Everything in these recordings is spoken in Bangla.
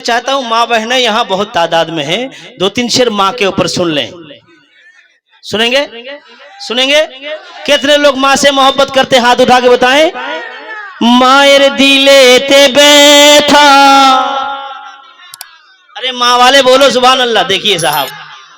चाहता हूँ माँ बहने यहाँ बहुत तादाद में है। दो तीन शेर माँ के ऊपर सुन लें। सुनेंगे? सुनेंगे? कितने लोग माँ से मोहब्बत करते हाथ उठा के बताए। मायर दिले ते बैठा। अरे माँ वाले बोलो सुबह अल्लाह देखिए साहब।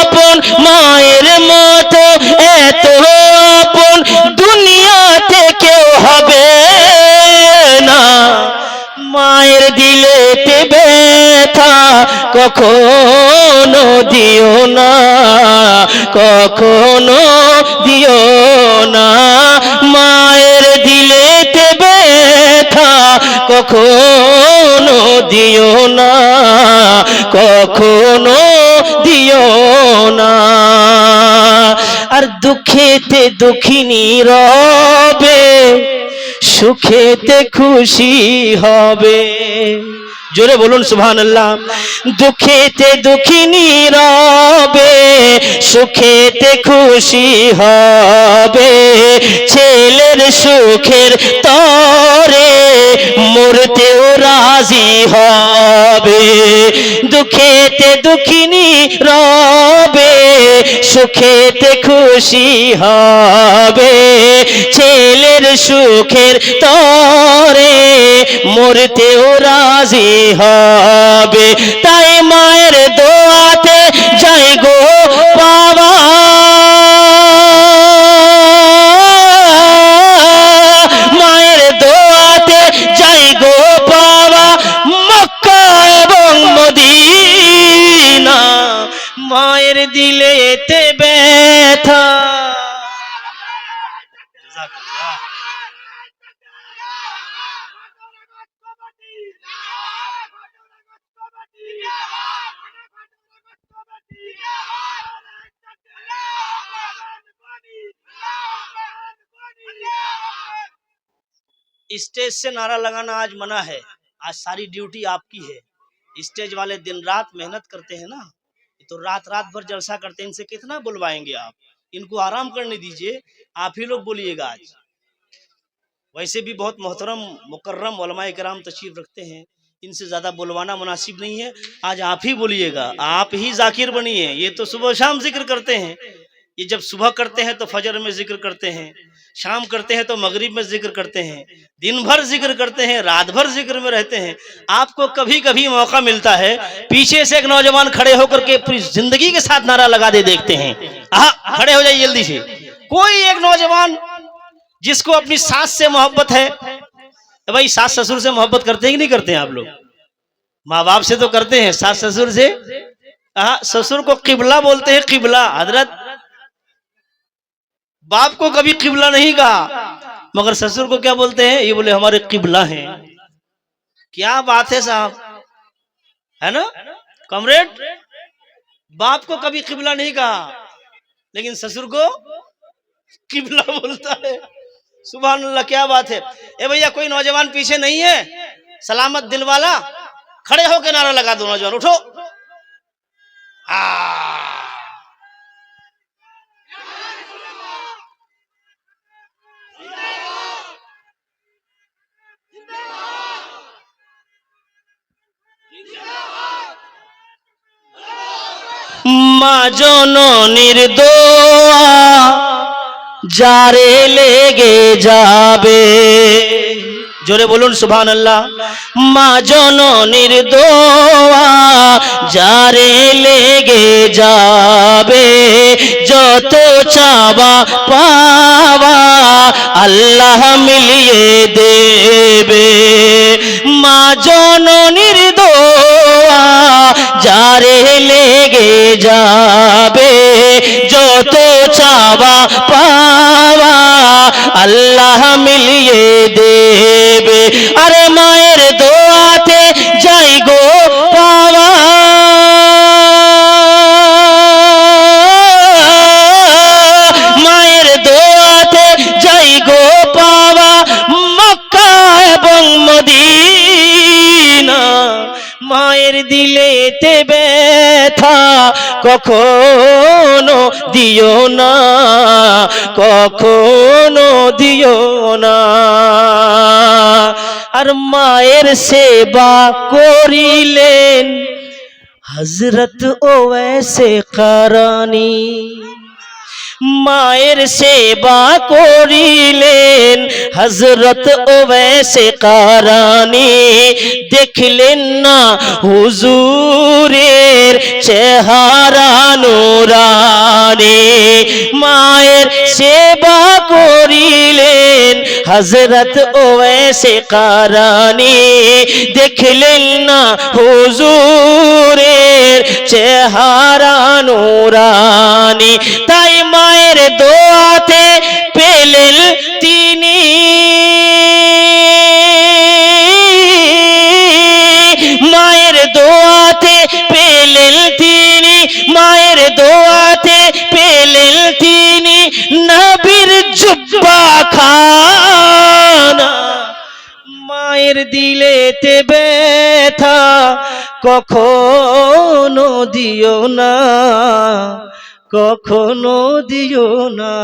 আপন মায়ের মতো, এত আপন দুনিয়াতে কেউ হবে না। মায়ের দিলে ব্যথা কখনো দিও না, কখনো দিও না। মায়ের কখনো দিও না, কখনো দিও না। আর দুঃখেতে দুঃখিনী রবে, সুখেতে খুশি হবে। জোরে বলুন সুবহান আল্লাহ দুঃখেতে দুঃখিনী রবে, সুখেতে খুশি হবে। ছেলের সুখের তরে মরতেও রাজি হবে। দুঃখেতে দুঃখিনী রবে, সুখেতে খুশি হবে। ছেলের সুখের তরে মরতেও রাজি হবে। তাই মায়ের মায়ের দিলে এতে ব্যথা स्टेज से नारा लगाना आज मना है आज सारी ड्यूटी आपकी है स्टेज वाले दिन रात मेहनत करते हैं ना ये तो रात रात भर जलसा करते हैं, इनसे कितना बुलवाएँगे आप? इनको आराम करने दीजिए, आप ही लोग बोलिएगा आज। वैसे भी बहुत मोहतरम, मुकर्रम वलमा कराम तशरीफ़ रखते हैं। इनसे ज़्यादा बुलवाना मुनासिब नहीं है। आज आप ही बोलिएगा, आप ही जाकिर बनिए। ये तो सुबह शाम ज़िक्र करते हैं। ये जब सुबह करते हैं तो फजर में ज़िक्र करते हैं, शाम करते हैं तो मगरिब में ज़िक्र करते हैं दिन भर ज़िक्र करते हैं रात भर ज़िक्र में रहते हैं। आपको कभी कभी मौका मिलता है, पीछे से एक नौजवान खड़े होकर के पूरी ज़िंदगी के साथ नारा लगा दे, देखते हैं। हाँ खड़े हो जाइए जल्दी से। कोई एक नौजवान जिसको अपनी सास से मोहब्बत है तो भाई सास ससुर से मोहब्बत करते हैं कि नहीं करते हैं आप लोग? माँ बाप से तो करते हैं, सास ससुर से। हाँ ससुर को किबला बोलते हैं, किबला। हज़रत बाप को कभी किबला नहीं कहा। मगर ससुर को क्या बोलते हैं? ये बोले, हमारे किबला हैं। क्या बात है साहब? है ना? कमरेड, बाप को कभी किबला नहीं कहा। लेकिन ससुर को किबला बोलता है। सुबह अल्लाह क्या बात है? ए भैया, कोई नौजवान पीछे नहीं है? सलामत दिल वाला, खड़े होकर नारा लगा दो नौजवान, उठो। आ। মা জননীর দোয়া, যারে লেগে যাবে। জোরে বলুন সুবহান আল্লাহ মা জননীর দোয়া, যারে লেগে যাবে। যত চাবা পাওয়া আল্লাহ মিলিয়ে দেবে। মা জননীর আল্লাহ মিলিয়ে দেবে। আরে মায়ের দোয়াতে যাই গো পাওয়া মায়ের দোয়াতে যাই গো পাওয়া মক্কা এবং মদিনা, মায়ের দিলেতে ব্যথা। কখনো দিও না কখনো দিও না। আর মায়ের সেবা করিলেন হজরত ওয়েসে কারানি। মায়ের সেবা করিলেন। হজরত ওবেসে কারানি দেখলেন না হুজুরের চেহারা নুরানি। মায়ের সেবা করিলেন। হজরত ওবেসে কারানি দেখলেন না হুজুরের চেহারা নুরানি। তাই দিলেতে ব্যথা কখনো দিও না কখনো দিও না।